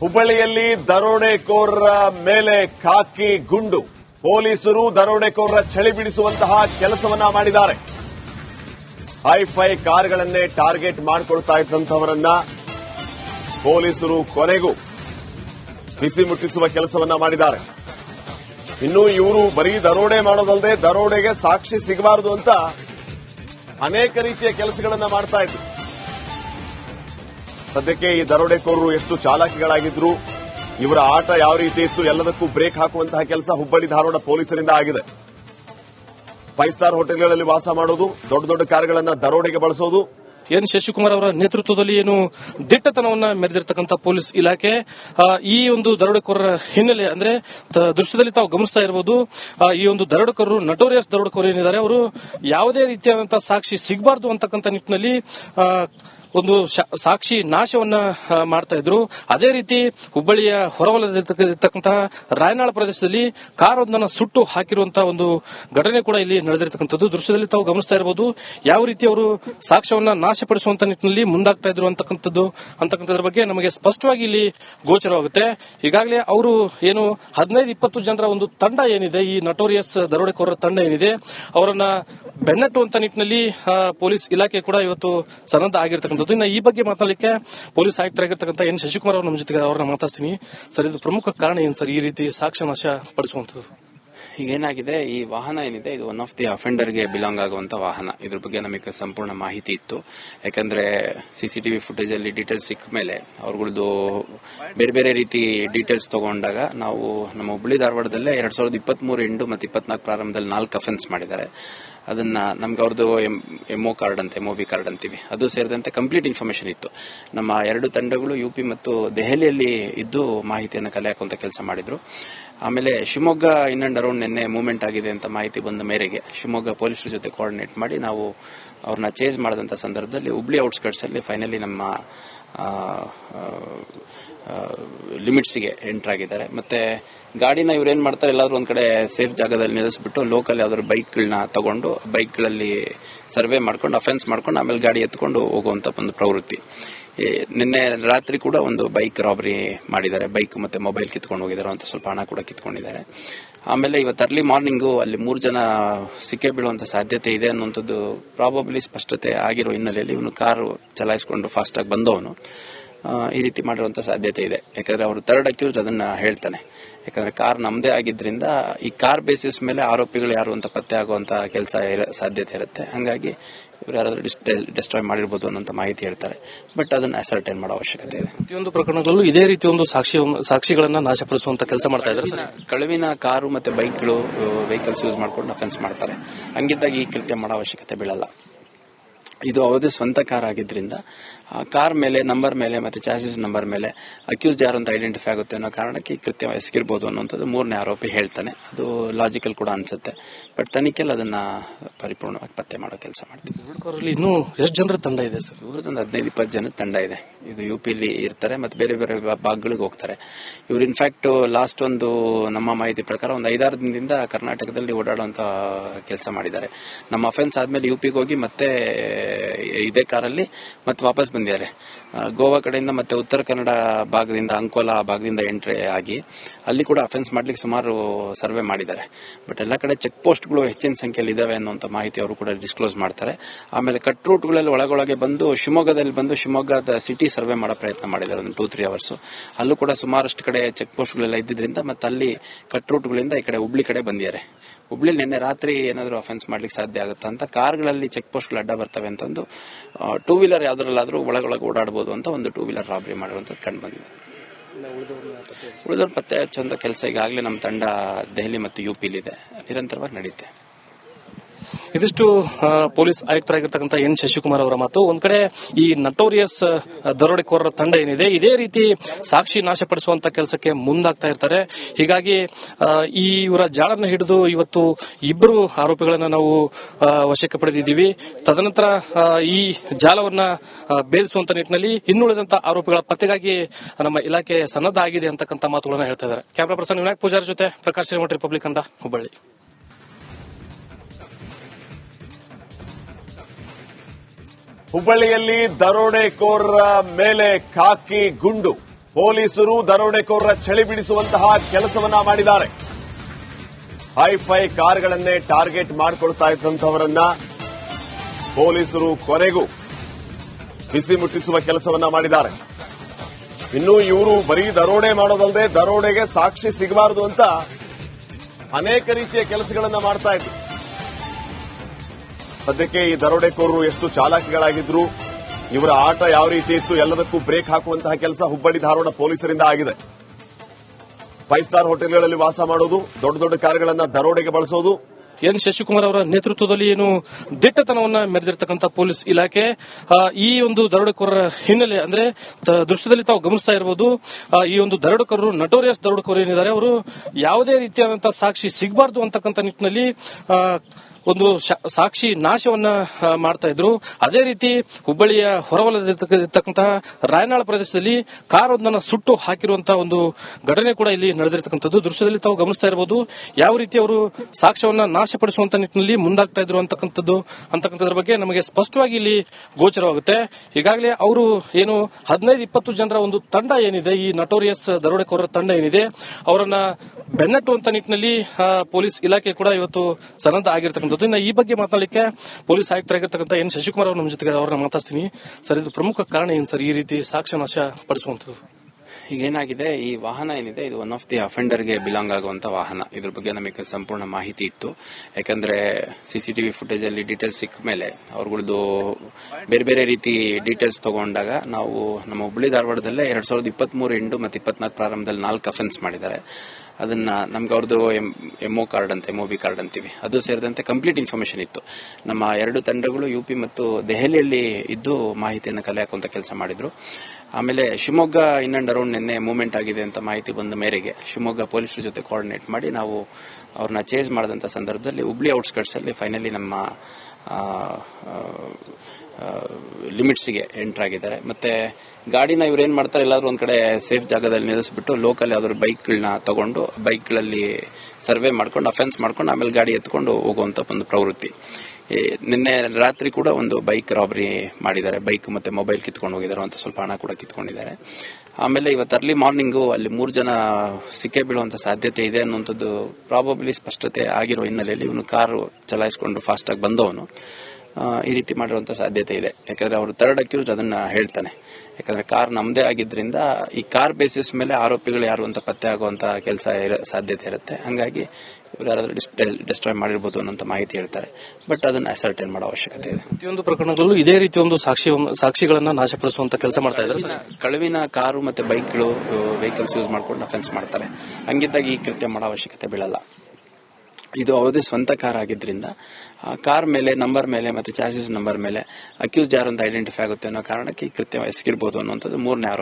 ಹುಬ್ಬಳ್ಳಿಯಲ್ಲಿ ದರೋಡೆಕೋರರ ಮೇಲೆ ಖಾಕಿ ಗುಂಡು. ಪೊಲೀಸರು ದರೋಡೆಕೋರರ ಚಳಿ ಬಿಡಿಸುವಂತಹ ಕೆಲಸವನ್ನ ಮಾಡಿದ್ದಾರೆ. ಹೈಫೈ ಕಾರ್ಗಳನ್ನೇ ಟಾರ್ಗೆಟ್ ಮಾಡಿಕೊಳ್ತಾ ಇದ್ದಂಥವರನ್ನ ಪೊಲೀಸರು ಕೊನೆಗೂ ಬಿಸಿ ಮುಟ್ಟಿಸುವ ಕೆಲಸವನ್ನ ಮಾಡಿದ್ದಾರೆ. ಇನ್ನು ಇವರು ಬರೀ ದರೋಡೆ ಮಾಡೋದಲ್ಲದೆ ದರೋಡೆಗೆ ಸಾಕ್ಷಿ ಸಿಗಬಾರದು ಅಂತ ಅನೇಕ ರೀತಿಯ ಕೆಲಸಗಳನ್ನ ಮಾಡ್ತಾ ಇದ್ರು. ಸದ್ಯಕ್ಕೆ ಈ ದರೋಡೆಕೋರರು ಎಷ್ಟು ಚಾಲಾಕಿಗಳಾಗಿದ್ರು, ಇವರ ಆಟ ಯಾವ ರೀತಿ ಇತ್ತು, ಎಲ್ಲದಕ್ಕೂ ಬ್ರೇಕ್ ಹಾಕುವಂತಹ ಕೆಲಸ ಹುಬ್ಬಳ್ಳಿ ಧಾರವಾಡ ಪೊಲೀಸರಿಂದ ಆಗಿದೆ. ಫೈವ್ ಸ್ಟಾರ್ ಹೋಟೆಲ್ಗಳಲ್ಲಿ ವಾಸ ಮಾಡೋದು, ದೊಡ್ಡ ದೊಡ್ಡ ಕಾರ್ಯಗಳನ್ನು ದರೋಡೆಗೆ ಬಳಸೋದು. ಎನ್ ಶಶಿಕುಮಾರ್ ಅವರ ನೇತೃತ್ವದಲ್ಲಿ ಏನು ದಿಟ್ಟತನವನ್ನ ಮೆರೆದಿರ್ತಕ್ಕಂಥ ಪೊಲೀಸ್ ಇಲಾಖೆ ಈ ಒಂದು ದರೋಡೆಕೋರರ ಹಿನ್ನೆಲೆ ಅಂದ್ರೆ ದೃಶ್ಯದಲ್ಲಿ ತಾವು ಗಮನಿಸ್ತಾ ಇರಬಹುದು ಈ ಒಂದು ದರೋಡೆಕೋರರು ನಟೋರಿಯಸ್ ದರೋಡೆಕೋರರು ಏನಿದ್ದಾರೆ, ಅವರು ಯಾವುದೇ ರೀತಿಯಾದಂತಹ ಸಾಕ್ಷಿ ಸಿಗಬಾರದು ಅಂತಕ್ಕಂಥ ನಿಟ್ಟಿನಲ್ಲಿ ಒಂದು ಸಾಕ್ಷಿ ನಾಶವನ್ನ ಮಾಡ್ತಾ ಇದ್ರು. ಅದೇ ರೀತಿ ಹುಬ್ಬಳ್ಳಿಯ ಹೊರವಲಯದಲ್ಲಿರ್ತಕ್ಕಂತಹ ರಾಯನಾಳ ಪ್ರದೇಶದಲ್ಲಿ ಕಾರ್ ಒಂದನ್ನು ಸುಟ್ಟು ಹಾಕಿರುವಂತಹ ಒಂದು ಘಟನೆ ಕೂಡ ಇಲ್ಲಿ ನಡೆದಿರತಕ್ಕಂಥದ್ದು. ದೃಶ್ಯದಲ್ಲಿ ತಾವು ಗಮನಿಸ್ತಾ ಇರಬಹುದು ಯಾವ ರೀತಿ ಅವರು ಸಾಕ್ಷ್ಯವನ್ನ ನಾಶಪಡಿಸುವಂತ ನಿಟ್ಟಿನಲ್ಲಿ ಮುಂದಾಗ್ತಾ ಇದ್ರು ಅಂತಕ್ಕಂಥದ್ದು, ಅಂತಕ್ಕಂಥದ್ರ ಬಗ್ಗೆ ನಮಗೆ ಸ್ಪಷ್ಟವಾಗಿ ಇಲ್ಲಿ ಗೋಚರವಾಗುತ್ತೆ. ಈಗಾಗಲೇ ಅವರು ಏನು ಹದಿನೈದು, ಇಪ್ಪತ್ತು ಜನರ ಒಂದು ತಂಡ ಏನಿದೆ, ಈ ನಟೋರಿಯಸ್ ದರೋಡೆಕೋರರ ತಂಡ ಏನಿದೆ, ಅವರನ್ನ ಬೆನ್ನಟ್ಟುವಂತ ನಿಟ್ಟಿನಲ್ಲಿ ಪೊಲೀಸ್ ಇಲಾಖೆ ಕೂಡ ಇವತ್ತು ಸನ್ನದ್ಧ ಆಗಿರ್ತಕ್ಕಂಥದ್ದು. ಇನ್ನು ಈ ಬಗ್ಗೆ ಮಾತನಾಡಲಿಕ್ಕೆ ಪೊಲೀಸ್ ಆಯುಕ್ತರಾಗಿರ್ತಕ್ಕಂಥ ಎನ್ ಶಶಿಕುಮಾರ್ ಅವರು ನಮ್ಮ ಜೊತೆಗೆ ಅವ್ರನ್ನ ಮಾತಾಡ್ತೀನಿ ಸರ್ ಇದು ಪ್ರಮುಖ ಕಾರಣ ಏನು ಸರ್ ಈ ರೀತಿ ಸಾಕ್ಷ್ಯ ನಾಶ ಪಡಿಸುವಂತದ್ದು ಈಗೇನಾಗಿದೆ ಈ ವಾಹನ ಏನಿದೆ, ಇದು ಒನ್ ಆಫ್ ದಿ ಅಫೆಂಡರ್ಗೆ ಬಿಲಾಂಗ್ ಆಗುವಂತ ವಾಹನ. ಇದ್ರ ಬಗ್ಗೆ ನಮಗೆ ಸಂಪೂರ್ಣ ಮಾಹಿತಿ ಇತ್ತು. ಯಾಕಂದ್ರೆ ಸಿಸಿಟಿವಿ ಫುಟೇಜ್ ಅಲ್ಲಿ ಡೀಟೇಲ್ಸ್ ಸಿಕ್ಕ ಮೇಲೆ ಅವ್ರಗಳದ್ದು ಬೇರೆ ಬೇರೆ ರೀತಿ ಡೀಟೇಲ್ಸ್ ತಗೊಂಡಾಗ ನಾವು ನಮ್ಮ ಹುಬ್ಬಳ್ಳಿ ಧಾರವಾಡದಲ್ಲೇ ಎರಡ್ ಸಾವಿರದ ಇಪ್ಪತ್ತ್ ಮೂರು ಎಂಟು ಮತ್ತೆ ಇಪ್ಪತ್ನಾಲ್ಕು ಪ್ರಾರಂಭದಲ್ಲಿ ನಾಲ್ಕು ಅಫೆನ್ಸ್ ಮಾಡಿದ್ದಾರೆ. ಅದನ್ನ ನಮ್ಗೆ ಅವ್ರದ್ದು ಎಮ್ಒ ಕಾರ್ಡ್ ಅಂತ ಎಮ್ಒ ಬಿ ಕಾರ್ಡ್ ಅಂತೀವಿ. ಅದು ಸೇರಿದಂತೆ ಕಂಪ್ಲೀಟ್ ಇನ್ಫಾರ್ಮೇಶನ್ ಇತ್ತು. ನಮ್ಮ ಎರಡು ತಂಡಗಳು ಯು ಪಿ ಮತ್ತು ದೆಹಲಿಯಲ್ಲಿ ಇದ್ದು ಮಾಹಿತಿಯನ್ನು ಕಲೆ ಹಾಕುವಂತ ಕೆಲಸ ಮಾಡಿದ್ರು. ಆಮೇಲೆ ಶಿವಮೊಗ್ಗ ಇನ್ ಅಂಡ್ ಅರೌಂಡ್ ನಿನ್ನೆ ಮೂವ್ಮೆಂಟ್ ಆಗಿದೆ ಅಂತ ಮಾಹಿತಿ ಬಂದ ಮೇರೆಗೆ ಶಿವಮೊಗ್ಗ ಪೊಲೀಸರ ಜೊತೆ ಕೋಆರ್ಡಿನೇಟ್ ಮಾಡಿ ನಾವು ಅವ್ರನ್ನ ಚೇಂಜ್ ಮಾಡಿದಂತ ಸಂದರ್ಭದಲ್ಲಿ ಹುಬ್ಳಿ ಔಟ್ಸ್ಕಟ್ಸ್ ಅಲ್ಲಿ ಫೈನಲಿ ನಮ್ಮ ಲಿಮಿಟ್ಸ್ಗೆ ಎಂಟರ್ ಆಗಿದ್ದಾರೆ. ಮತ್ತೆ ಗಾಡಿನ ಇವ್ರು ಏನ್ ಮಾಡ್ತಾರೆ, ಎಲ್ಲಾದ್ರೂ ಒಂದ್ ಕಡೆ ಸೇಫ್ ಜಾಗದಲ್ಲಿ ನಿಲ್ಲಿಸ್ಬಿಟ್ಟು ಲೋಕಲ್ ಯಾವ್ದಾದ್ರು ಬೈಕ್ಗಳನ್ನ ತಗೊಂಡು ಬೈಕ್ಗಳಲ್ಲಿ ಸರ್ವೆ ಮಾಡ್ಕೊಂಡು ಅಫೆನ್ಸ್ ಮಾಡ್ಕೊಂಡು, ಆಮೇಲೆ ಗಾಡಿ ಎತ್ಕೊಂಡು ಹೋಗುವಂತ ಒಂದು ಪ್ರವೃತ್ತಿ. ನಿನ್ನೆ ರಾತ್ರಿ ಕೂಡ ಒಂದು ಬೈಕ್ ರಾಬರಿ ಮಾಡಿದ್ದಾರೆ. ಬೈಕ್ ಮತ್ತೆ ಮೊಬೈಲ್ ಕಿತ್ಕೊಂಡು ಹೋಗಿದ್ದಾರೆ ಅಂತ ಸ್ವಲ್ಪ ಹಣ ಕೂಡ ಕಿತ್ಕೊಂಡಿದ್ದಾರೆ. ಆಮೇಲೆ ಇವತ್ತು ಅರ್ಲಿ ಮಾರ್ನಿಂಗು ಅಲ್ಲಿ ಮೂರು ಜನ ಸಿಕ್ಕೇ ಬೀಳುವಂತ ಸಾಧ್ಯತೆ ಇದೆ ಅನ್ನುವಂಥದ್ದು ಪ್ರಾಬಬ್ಲಿ ಸ್ಪಷ್ಟತೆ ಆಗಿರೋ ಹಿನ್ನೆಲೆಯಲ್ಲಿ ಇವನು ಕಾರು ಚಲಾಯಿಸಿಕೊಂಡು ಫಾಸ್ಟ್ ಆಗಿ ಬಂದವನು. ಈ ರೀತಿ ಮಾಡಿರುವಂತ ಸಾಧ್ಯತೆ ಇದೆ. ಯಾಕಂದ್ರೆ ಅವರು ತರ್ಡ್ ಅಕ್ಯೂಸ್ಡ್ ಅದನ್ನ ಹೇಳ್ತಾನೆ. ಯಾಕಂದ್ರೆ ಕಾರ್ ನಮ್ದೇ ಆಗಿದ್ರಿಂದ ಈ ಕಾರ್ ಬೇಸಿಸ್ ಮೇಲೆ ಆರೋಪಿಗಳು ಯಾರು ಅಂತ ಪತ್ತೆ ಆಗುವಂತ ಕೆಲಸ ಸಾಧ್ಯತೆ ಇರುತ್ತೆ. ಹಂಗಾಗಿ ಇವ್ರು ಯಾರಾದ್ರೂ ಡಿಸ್ಟ್ರಾಯ್ ಮಾಡಿರ್ಬೋದು ಅನ್ನೋಂಥ ಮಾಹಿತಿ ಹೇಳ್ತಾರೆ. ಬಟ್ ಅದನ್ನ ಅಸರ್ಟೈನ್ ಮಾಡೋ ಅವಶ್ಯಕತೆ ಇದೆ. ಪ್ರತಿಯೊಂದು ಪ್ರಕರಣಗಳಲ್ಲೂ ಇದೇ ರೀತಿ ಒಂದು ಸಾಕ್ಷಿ ಸಾಕ್ಷಿಗಳನ್ನ ನಾಶಪಡಿಸುವಂತ ಕೆಲಸ ಮಾಡ್ತಾ ಇದ್ದಾರೆ ಕಳುವಿನ ಕಾರು ಮತ್ತೆ ಬೈಕ್ಗಳು ವೆಹಿಕಲ್ಸ್ ಯೂಸ್ ಮಾಡ್ಕೊಂಡು ಅಫೆನ್ಸ್ ಮಾಡ್ತಾರೆ. ಹಂಗಿದ್ದಾಗ ಈ ಕೃತ್ಯ ಮಾಡೋ ಅವಶ್ಯಕತೆ ಬೀಳಲ್ಲ. ಇದು ಅವರದೇ ಸ್ವಂತ ಕಾರ್ ಆಗಿದ್ರಿಂದ ಆ ಕಾರ್ ಮೇಲೆ ನಂಬರ್ ಮೇಲೆ ಮತ್ತೆ ಚಾಸಿಸ್ ನಂಬರ್ ಮೇಲೆ ಅಕ್ಯೂಸ್ ಯಾರು ಅಂತ ಐಡೆಂಟಿಫೈ ಆಗುತ್ತೆ ಅನ್ನೋ ಕಾರಣಕ್ಕೆ ಈ ಕೃತ್ಯ ಎಸಗಿರ್ಬೋದು ಅನ್ನೋಂಥದ್ದು ಮೂರನೇ ಆರೋಪಿ ಹೇಳ್ತಾನೆ. ಅದು ಲಾಜಿಕಲ್ ಕೂಡ ಅನ್ಸುತ್ತೆ. ಬಟ್ ತನಿಖೆಯಲ್ಲಿ ಅದನ್ನ ಪರಿಪೂರ್ಣವಾಗಿ ಪತ್ತೆ ಮಾಡೋ ಕೆಲಸ ಮಾಡ್ತೀವಿ. ಇನ್ನೂ ಎಷ್ಟು ಜನರ ತಂಡ ಇದೆ ಸರ್? ಇವ್ರದ್ದೊಂದು ಹದಿನೈದು ಇಪ್ಪತ್ತು ಜನ ತಂಡ ಇದೆ. ಇದು ಯು ಪಿಲಿ ಇರ್ತಾರೆ ಮತ್ತೆ ಬೇರೆ ಬೇರೆ ಭಾಗಗಳಿಗೆ ಹೋಗ್ತಾರೆ. ಇವ್ರು ಇನ್ಫ್ಯಾಕ್ಟ್ ಲಾಸ್ಟ್ ಒಂದು ನಮ್ಮ ಮಾಹಿತಿ ಪ್ರಕಾರ ಒಂದು ಐದಾರು ದಿನದಿಂದ ಕರ್ನಾಟಕದಲ್ಲಿ ಓಡಾಡುವಂತ ಕೆಲಸ ಮಾಡಿದ್ದಾರೆ. ನಮ್ಮ ಅಫೆನ್ಸ್ ಆದಮೇಲೆ ಯು ಪಿಗೆ ಹೋಗಿ ಮತ್ತೆ ಇದೇ ಕಾರಲ್ಲಿ ಮತ್ತೆ ವಾಪಸ್ ಬಂದಿದ್ದಾರೆ. ಗೋವಾ ಕಡೆಯಿಂದ ಮತ್ತೆ ಉತ್ತರ ಕನ್ನಡ ಭಾಗದಿಂದ ಅಂಕೋಲಾ ಭಾಗದಿಂದ ಎಂಟ್ರಿ ಆಗಿ ಅಲ್ಲಿ ಕೂಡ ಅಫೆನ್ಸ್ ಮಾಡ್ಲಿಕ್ಕೆ ಸುಮಾರು ಸರ್ವೆ ಮಾಡಿದ್ದಾರೆ. ಬಟ್ ಎಲ್ಲ ಕಡೆ ಚೆಕ್ ಪೋಸ್ಟ್ಗಳು ಹೆಚ್ಚಿನ ಸಂಖ್ಯೆಯಲ್ಲಿ ಇದಾವೆ ಅನ್ನುವಂಥ ಮಾಹಿತಿ ಅವರು ಕೂಡ ಡಿಸ್ಕ್ಲೋಸ್ ಮಾಡ್ತಾರೆ. ಆಮೇಲೆ ಕಟ್ ರೂಟ್ಗಳಲ್ಲಿ ಒಳಗೊಳಗೆ ಬಂದು ಶಿವಮೊಗ್ಗದಲ್ಲಿ ಬಂದು ಶಿವಮೊಗ್ಗದ ಸಿಟಿ ಸರ್ವೆ ಮಾಡೋ ಪ್ರಯತ್ನ ಮಾಡಿದ್ದಾರೆ ಒಂದು ಟೂ ತ್ರೀ ಅವರ್ಸ್ ಅಲ್ಲೂ ಕೂಡ ಸುಮಾರಷ್ಟು ಕಡೆ ಚೆಕ್ ಪೋಸ್ಟ್ಗಳೆಲ್ಲ ಇದ್ದಿದ್ರಿಂದ ಮತ್ತೆ ಅಲ್ಲಿ ಕಟ್ ರೂಟ್ಗಳಿಂದ ಈ ಕಡೆ ಹುಬ್ಳಿ ಕಡೆ ಬಂದಿದ್ದಾರೆ. ಹುಬ್ಳಿ ನಿನ್ನೆ ರಾತ್ರಿ ಏನಾದರೂ ಅಫೆನ್ಸ್ ಮಾಡ್ಲಿಕ್ಕೆ ಸಾಧ್ಯ ಆಗುತ್ತಾ ಅಂತ ಕಾರ್ಗಳಲ್ಲಿ ಚೆಕ್ ಪೋಸ್ಟ್ಗಳು ಅಡ್ಡ ಬರ್ತವೆ ಅಂತಂದು ಟೂ ವೀಲರ್ ಯಾವ್ದ್ರಲ್ಲಾದ್ರೂ ಒಳಗೊಳಗೆ ಓಡಾಡಬಹುದು ಅಂತ ಒಂದು ಟೂ ವೀಲರ್ ರಾಬರಿ ಮಾಡಿರುವಂತದ್ದು ಕಂಡು ಬಂದಿದೆ. ಉಳಿದವ್ರ ಪತ್ತೆ ಹಚ್ಚುವಂತ ಕೆಲಸ ಈಗಾಗಲೇ ನಮ್ಮ ತಂಡ ದೆಹಲಿ ಮತ್ತು ಯು ಪಿಲಿದೆ ನಿರಂತರವಾಗಿ ನಡೆಯುತ್ತೆ ಇದಿಷ್ಟು ಪೊಲೀಸ್ ಆಯುಕ್ತರಾಗಿರ್ತಕ್ಕಂಥ ಎನ್ ಶಶಿಕುಮಾರ್ ಅವರ ಮಾತು. ಒಂದ್ ಕಡೆ ಈ ನಟೋರಿಯಸ್ ದರೋಡೆಕೋರರ ತಂಡ ಏನಿದೆ, ಇದೇ ರೀತಿ ಸಾಕ್ಷಿ ನಾಶಪಡಿಸುವಂತ ಕೆಲಸಕ್ಕೆ ಮುಂದಾಗ್ತಾ ಇರ್ತಾರೆ. ಹೀಗಾಗಿ ಈ ಇವರ ಜಾಳನ್ನ ಹಿಡಿದು ಇವತ್ತು ಇಬ್ಬರು ಆರೋಪಿಗಳನ್ನ ನಾವು ವಶಕ್ಕೆ ಪಡೆದಿದ್ದೀವಿ. ತದನಂತರ ಈ ಜಾಲವನ್ನ ಭೇದಿಸುವಂತ ನಿಟ್ಟಿನಲ್ಲಿ ಇನ್ನುಳಿದಂತ ಆರೋಪಿಗಳ ಪತ್ತೆಗಾಗಿ ನಮ್ಮ ಇಲಾಖೆ ಸನ್ನದ್ಧ ಆಗಿದೆ ಅಂತಕ್ಕಂಥ ಮಾತುಗಳನ್ನ ಹೇಳ್ತಾ ಇದ್ದಾರೆ. ಕ್ಯಾಮರಾ ಪರ್ಸನ್ ವಿನಾಯಕ್ ಪೂಜಾರಿ ಜೊತೆ ಪ್ರಕಾಶ್ ರಿಪಬ್ಲಿಕ್ ಅಂತ ಹುಬ್ಬಳ್ಳಿ. ಹುಬ್ಬಳ್ಳಿಯಲ್ಲಿ ದರೋಡೆಕೋರರ ಮೇಲೆ ಖಾಕಿ ಗುಂಡು. ಪೊಲೀಸರು ದರೋಡೆಕೋರರ ಚಳಿ ಬಿಡಿಸುವಂತಹ ಕೆಲಸವನ್ನ ಮಾಡಿದ್ದಾರೆ. ಹೈಫೈ ಕಾರ್ಗಳನ್ನೇ ಟಾರ್ಗೆಟ್ ಮಾಡಿಕೊಳ್ತಾ ಇದ್ದಂಥವರನ್ನ ಪೊಲೀಸರು ಕೊನೆಗೂ ಬಿಸಿ ಮುಟ್ಟಿಸುವ ಕೆಲಸವನ್ನ ಮಾಡಿದ್ದಾರೆ. ಇನ್ನು ಇವರು ಬರೀ ದರೋಡೆ ಮಾಡೋದಲ್ಲದೆ ದರೋಡೆಗೆ ಸಾಕ್ಷಿ ಸಿಗಬಾರದು ಅಂತ ಅನೇಕ ರೀತಿಯ ಕೆಲಸಗಳನ್ನ ಮಾಡ್ತಾ ಇದ್ರು. ಸದ್ಯಕ್ಕೆ ಈ ದರೋಡೆಕೋರರು ಎಷ್ಟು ಚಾಲಾಕಿಗಳಾಗಿದ್ರು, ಇವರ ಆಟ ಯಾವ ರೀತಿ ಇತ್ತು, ಎಲ್ಲದಕ್ಕೂ ಬ್ರೇಕ್ ಹಾಕುವಂತಹ ಕೆಲಸ ಹುಬ್ಬಳ್ಳಿ ಧಾರವಾಡ ಪೊಲೀಸರಿಂದ ಆಗಿದೆ. ಫೈವ್ ಸ್ಟಾರ್ ಹೋಟೆಲ್ಗಳಲ್ಲಿ ವಾಸ ಮಾಡೋದು, ದೊಡ್ಡ ದೊಡ್ಡ ಕಾರ್ಗಳನ್ನು ದರೋಡೆಗೆ ಬಳಸೋದು. ಎನ್ ಶಶಿಕುಮಾರ್ ಅವರ ನೇತೃತ್ವದಲ್ಲಿ ಏನು ದಿಟ್ಟತನವನ್ನ ಮೆರೆದಿರ್ತಕ್ಕಂಥ ಪೊಲೀಸ್ ಇಲಾಖೆ ಈ ಒಂದು ದರೋಡೆಕೋರರ ಹಿನ್ನೆಲೆ ಅಂದ್ರೆ ದೃಶ್ಯದಲ್ಲಿ ತಾವು ಗಮನಿಸ್ತಾ ಇರಬಹುದು ಈ ಒಂದು ದರೋಡೆಕೋರರು ನಟೋರಿಯಸ್ ದರೋಡೆಕೋರ ಏನಿದ್ದಾರೆ, ಅವರು ಯಾವುದೇ ರೀತಿಯಾದಂತಹ ಸಾಕ್ಷಿ ಸಿಗಬಾರದು ಅಂತಕ್ಕಂಥ ನಿಟ್ಟಿನಲ್ಲಿ ಒಂದು ಸಾಕ್ಷಿ ನಾಶವನ್ನ ಮಾಡ್ತಾ ಇದ್ರು. ಅದೇ ರೀತಿ ಹುಬ್ಬಳ್ಳಿಯ ಹೊರವಲಯದಲ್ಲಿರ್ತಕ್ಕಂತಹ ರಾಯನಾಳ ಪ್ರದೇಶದಲ್ಲಿ ಕಾರ್ ಒಂದನ್ನು ಸುಟ್ಟು ಹಾಕಿರುವಂತಹ ಒಂದು ಘಟನೆ ಕೂಡ ಇಲ್ಲಿ ನಡೆದಿರತಕ್ಕಂಥದ್ದು. ದೃಶ್ಯದಲ್ಲಿ ತಾವು ಗಮನಿಸ್ತಾ ಇರಬಹುದು ಯಾವ ರೀತಿ ಅವರು ಸಾಕ್ಷ್ಯವನ್ನ ನಾಶಪಡಿಸುವಂತ ನಿಟ್ಟಿನಲ್ಲಿ ಮುಂದಾಗ್ತಾ ಇದ್ರು ಅಂತಕ್ಕಂಥದ್ದು, ಅಂತಕ್ಕಂಥದ್ರ ಬಗ್ಗೆ ನಮಗೆ ಸ್ಪಷ್ಟವಾಗಿ ಇಲ್ಲಿ ಗೋಚರವಾಗುತ್ತೆ. ಈಗಾಗಲೇ ಅವರು ಏನು ಹದಿನೈದು, ಇಪ್ಪತ್ತು ಜನರ ಒಂದು ತಂಡ ಏನಿದೆ, ಈ ನಟೋರಿಯಸ್ ದರೋಡೆಕೋರರ ತಂಡ ಏನಿದೆ, ಅವರನ್ನ ಬೆನ್ನಟ್ಟುವಂತ ನಿಟ್ಟಿನಲ್ಲಿ ಪೊಲೀಸ್ ಇಲಾಖೆ ಕೂಡ ಇವತ್ತು ಸನ್ನದ್ಧ ಆಗಿರ್ತಕ್ಕಂಥದ್ದು. ಇನ್ನು ಈ ಬಗ್ಗೆ ಮಾತಾಡಲಿಕ್ಕೆ ಪೊಲೀಸ್ ಆಯುಕ್ತರಾಗಿರ್ತಕ್ಕಂಥ ಎನ್ ಶಶಿಕುಮಾರ್ ಅವರು ನಮ್ಮ ಜೊತೆಗೆ ಅವ್ರನ್ನ ಮಾತಾಡ್ತೀನಿ ಸರ್, ಇದು ಪ್ರಮುಖ ಕಾರಣ ಏನು ಸರ್ ಈ ರೀತಿ ಸಾಕ್ಷ್ಯ ನಾಶ ಪಡಿಸುವಂತದ್ದು ಈಗ ಏನಾಗಿದೆ, ಈ ವಾಹನ ಏನಿದೆ, ಇದು ಒನ್ ಆಫ್ ದಿ ಅಫೆಂಡರ್ಗೆ ಬಿಲಾಂಗ್ ಆಗುವಂತ ವಾಹನ. ಇದ್ರ ಬಗ್ಗೆ ನಮಗೆ ಸಂಪೂರ್ಣ ಮಾಹಿತಿ ಇತ್ತು. ಯಾಕಂದ್ರೆ ಸಿಸಿಟಿವಿ ಫುಟೇಜ್ ಅಲ್ಲಿ ಡೀಟೇಲ್ಸ್ ಸಿಕ್ಕ ಮೇಲೆ ಅವ್ರಗಳದ್ದು ಬೇರೆ ಬೇರೆ ರೀತಿ ಡೀಟೇಲ್ಸ್ ತಗೊಂಡಾಗ ನಾವು ನಮ್ಮ ಹುಬ್ಬಳ್ಳಿ ಧಾರವಾಡದಲ್ಲೇ ಎರಡ್ ಸಾವಿರದ ಇಪ್ಪತ್ತ್ ಮೂರು ಎಂಟು ಮತ್ತೆ ಇಪ್ಪತ್ನಾಲ್ಕು ಪ್ರಾರಂಭದಲ್ಲಿ ನಾಲ್ಕು ಅಫೆನ್ಸ್ ಮಾಡಿದ್ದಾರೆ. ಅದನ್ನ ನಮ್ಗೆ ಅವ್ರದ್ದು ಎಂ ಒ ಕಾರ್ಡ್ ಅಂತ ಎಂ ಬಿ ಕಾರ್ಡ್ ಅಂತೀವಿ. ಅದು ಸೇರಿದಂತೆ ಕಂಪ್ಲೀಟ್ ಇನ್ಫಾರ್ಮೇಶನ್ ಇತ್ತು. ನಮ್ಮ ಎರಡು ತಂಡಗಳು ಯು ಪಿ ಮತ್ತು ದೆಹಲಿಯಲ್ಲಿ ಇದ್ದು ಮಾಹಿತಿಯನ್ನು ಕಲೆ ಹಾಕುವಂತ ಕೆಲಸ ಮಾಡಿದ್ರು. ಆಮೇಲೆ ಶಿವಮೊಗ್ಗ ಇನ್ ಅಂಡ್ ಅರೌಂಡ್ ನಿನ್ನೆ ಮೂವ್ಮೆಂಟ್ ಆಗಿದೆ ಅಂತ ಮಾಹಿತಿ ಬಂದ ಮೇರೆಗೆ ಶಿವಮೊಗ್ಗ ಪೊಲೀಸರ ಜೊತೆ ಕೋಆರ್ಡಿನೇಟ್ ಮಾಡಿ ನಾವು ಅವ್ರನ್ನ ಚೇಸ್ ಮಾಡಿದಂತ ಸಂದರ್ಭದಲ್ಲಿ ಹುಬ್ಳಿ ಔಟ್ಸ್ಕಟ್ಸ್ ಅಲ್ಲಿ ಫೈನಲಿ ನಮ್ಮ ಲಿಮಿಟ್ಸ್ಗೆ ಎಂಟರ್ ಆಗಿದ್ದಾರೆ. ಮತ್ತೆ ಗಾಡಿನ ಇವ್ರು ಏನ್ ಮಾಡ್ತಾರೆ, ಎಲ್ಲಾದ್ರೂ ಒಂದ್ ಕಡೆ ಸೇಫ್ ಜಾಗದಲ್ಲಿ ನಿಲ್ಲಿಸ್ಬಿಟ್ಟು ಲೋಕಲ್ ಯಾವ್ದಾದ್ರು ಬೈಕ್ಗಳನ್ನ ತಗೊಂಡು ಬೈಕ್ಗಳಲ್ಲಿ ಸರ್ವೆ ಮಾಡ್ಕೊಂಡು ಅಫೆನ್ಸ್ ಮಾಡ್ಕೊಂಡು, ಆಮೇಲೆ ಗಾಡಿ ಎತ್ಕೊಂಡು ಹೋಗುವಂತ ಒಂದು ಪ್ರವೃತ್ತಿ. ನಿನ್ನೆ ರಾತ್ರಿ ಕೂಡ ಒಂದು ಬೈಕ್ ರಾಬರಿ ಮಾಡಿದ್ದಾರೆ. ಬೈಕ್ ಮತ್ತೆ ಮೊಬೈಲ್ ಕಿತ್ಕೊಂಡು ಹೋಗಿದ್ದಾರೆ ಅಂತ ಸ್ವಲ್ಪ ಹಣ ಕೂಡ ಕಿತ್ಕೊಂಡಿದ್ದಾರೆ. ಆಮೇಲೆ ಇವತ್ತು ಅರ್ಲಿ ಮಾರ್ನಿಂಗು ಅಲ್ಲಿ ಮೂರು ಜನ ಸಿಕ್ಕೇ ಬೀಳುವಂಥ ಸಾಧ್ಯತೆ ಇದೆ ಅನ್ನುವಂಥದ್ದು ಪ್ರಾಬಬ್ಲಿ ಸ್ಪಷ್ಟತೆ ಆಗಿರೋ ಹಿನ್ನೆಲೆಯಲ್ಲಿ ಇವನು ಕಾರು ಚಲಾಯಿಸಿಕೊಂಡು ಫಾಸ್ಟ್ ಆಗಿ ಬಂದವನು. ಈ ರೀತಿ ಮಾಡಿರುವಂತ ಸಾಧ್ಯತೆ ಇದೆ. ಯಾಕಂದ್ರೆ ಅವರು ತರ್ಡ್ ಅಕ್ಯೂಸ್ ಅದನ್ನ ಹೇಳ್ತಾನೆ. ಯಾಕಂದ್ರೆ ಕಾರ್ ನಮ್ದೇ ಆಗಿದ್ರಿಂದ ಈ ಕಾರ್ ಬೇಸಿಸ್ ಮೇಲೆ ಆರೋಪಿಗಳು ಯಾರು ಅಂತ ಪತ್ತೆ ಆಗುವಂತ ಕೆಲಸ ಸಾಧ್ಯತೆ ಇರುತ್ತೆ. ಹಂಗಾಗಿ ಇವರು ಯಾರಾದರೂ ಡಿಸ್ಟ್ರಾಯ್ ಮಾಡಿರ್ಬೋದು ಅನ್ನೋಂಥ ಮಾಹಿತಿ ಹೇಳ್ತಾರೆ. ಬಟ್ ಅದನ್ನ ಅಸರ್ಟೈನ್ ಮಾಡೋ ಅವಶ್ಯಕತೆ ಇದೆ. ಪ್ರತಿಯೊಂದು ಪ್ರಕರಣಗಳಲ್ಲೂ ಇದೇ ರೀತಿ ಒಂದು ಸಾಕ್ಷಿ ಸಾಕ್ಷಿಗಳನ್ನ ನಾಶಪಡಿಸುವಂತ ಕೆಲಸ ಮಾಡ್ತಾ ಇದ್ದಾರೆ ಕಳವಿನ ಕಾರು ಮತ್ತೆ ಬೈಕ್ಗಳು ವೆಹಿಕಲ್ಸ್ ಯೂಸ್ ಮಾಡ್ಕೊಂಡು ಅಫೆನ್ಸ್ ಮಾಡ್ತಾರೆ. ಹಂಗಿದ್ದಾಗ ಈ ಕೃತ್ಯ ಮಾಡೋ ಅವಶ್ಯಕತೆ ಬೀಳಲ್ಲ. ಇದು ಅವಧಿ ಸ್ವಂತ ಕಾರ್ ಆಗಿದ್ರಿಂದ, ಆ ಕಾರ್ ಮೇಲೆ ನಂಬರ್ ಮೇಲೆ ಮತ್ತೆ ಚಾಸಿಸ್ ನಂಬರ್ ಮೇಲೆ ಅಕ್ಯೂಸ್ ಯಾರು ಅಂತ ಐಡೆಂಟಿಫೈ ಆಗುತ್ತೆ ಅನ್ನೋ ಕಾರಣಕ್ಕೆ ಈ ಕೃತ್ಯ ಎಸಗಿರ್ಬೋದು ಅನ್ನುವಂಥದ್ದು ಮೂರನೇ ಆರೋಪ.